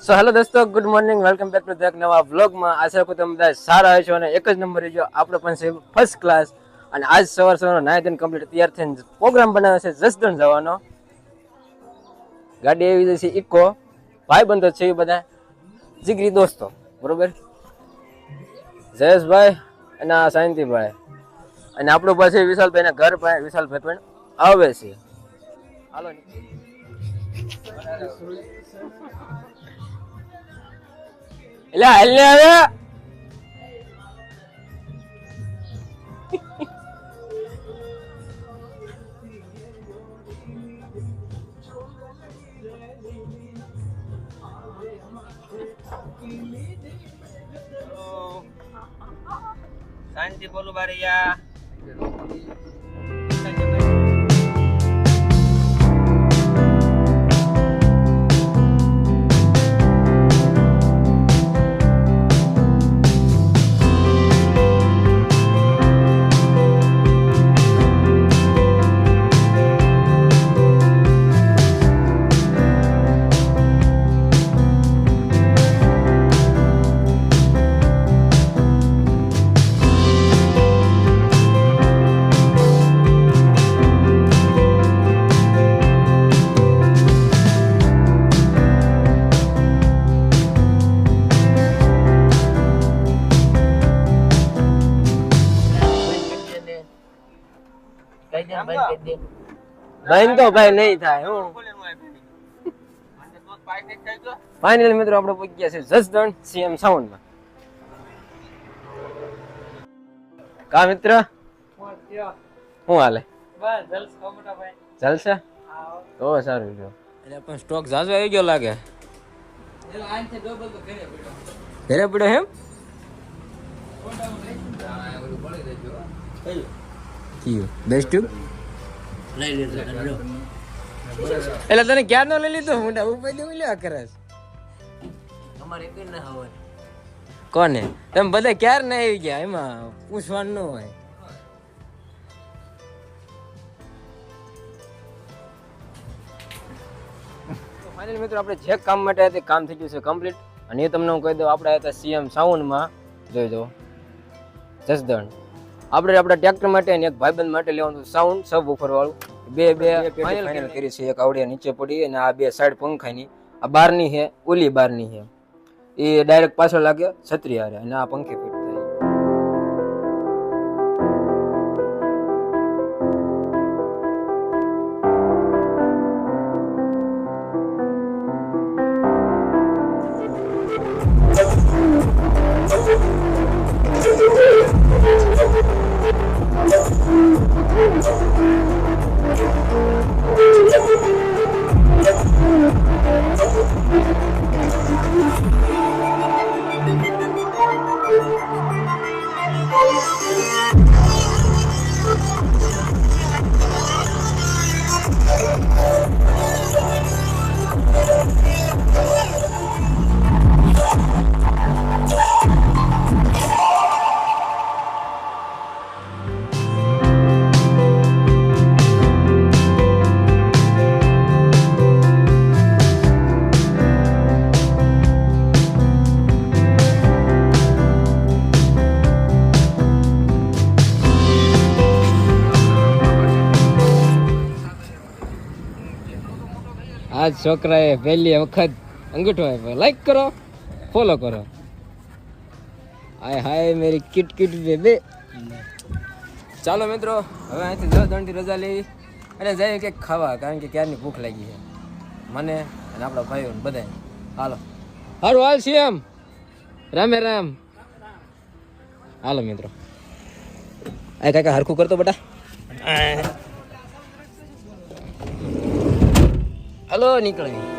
સો hello દોસ્તો good morning welcome back to એક નવા વ્લોગમાં આશા રાખું તમે બધા સારા હશો અને એક જ નંબર જો, આપણો પણ છે ફર્સ્ટ ક્લાસ અને આજ સવાર સવારનો નાય દિન કમ્પ્લીટ તૈયાર થઈને પ્રોગ્રામ બનાવે છે જસદણ જવાનો. ગાડી એવી જશે ઇકો. ભાઈ બંધો છે એ બધા. જીગરી દોસ્તો, બરોબર? જયેશભાઈ અને શાંતિભાઈ અને આપણું પાસે વિશાલભાઈના ઘર પાસે, વિશાલભાઈ પણ આવે છે. હાલો. એટલે હાલ ને હવે શાંતિ બોલું નહીં તો ભાઈ નહીં થાય હું. ફાઇનલ મિત્રો આપણે પહોંચી ગયા છે જસદણ સીએમ સાઉન્ડમાં કા મિત્ર? શું હાલે? જલસા? તો સારું જો એટલે પણ સ્ટોક ઝાઝો આવી ગયો લાગે. ઘરે પડ્યો એમ? કયું બેસ્ટ એટલે તને ક્યાં નો લઈ લીધો હું ઉપર દેવું લેવા હોય કોને તમે બધા ક્યારે ના આવી ગયા એમાં પૂછવાનું ન હોય ફાઇનલ મિત્રો આપણે જે કામ માટે હતા કામ થઈ ગયું છે કમ્પ્લીટ અને એ તમને હું કહી દઉં આપણે હતા સીએમ સાઉન્ડમાં જોઈ દો જસદણ. આપણે આપણા ટ્રેક્ટર માટે અને એક ભાઈબંધ માટે લેવાનું સાઉન્ડ સબ ઉપર વાળું બે બે ફાઇનલ કરી. છે. એક આવડિયા નીચે પડી અને આ બે સાઈડ પંખાની. આ બારની છે ઓલી બારની છે. એ ડાયરેક્ટ પાછળ લાગે છત્રી હારે અને આ પંખે ફિટ આજ છોકરાએ પહેલી વખત અંગૂઠો આપ્યો. લાઈક કરો ફોલો કરો. આય હાય મેરી કિટ કિટ બેબે. ચાલો મિત્રો, હવે અહીંથી દસ દંડથી રજા લેવી અને જઈએ કંઈક ખાવા, કારણ કે ક્યારની ભૂખ લાગી છે. મને અને આપણા ભાઈઓ બધાય હાલો. હારું, હાલ સીએમ રામે રામ. હાલો મિત્રો. આ કાકા, હરખું કરતો બેટા. હલો નીકળી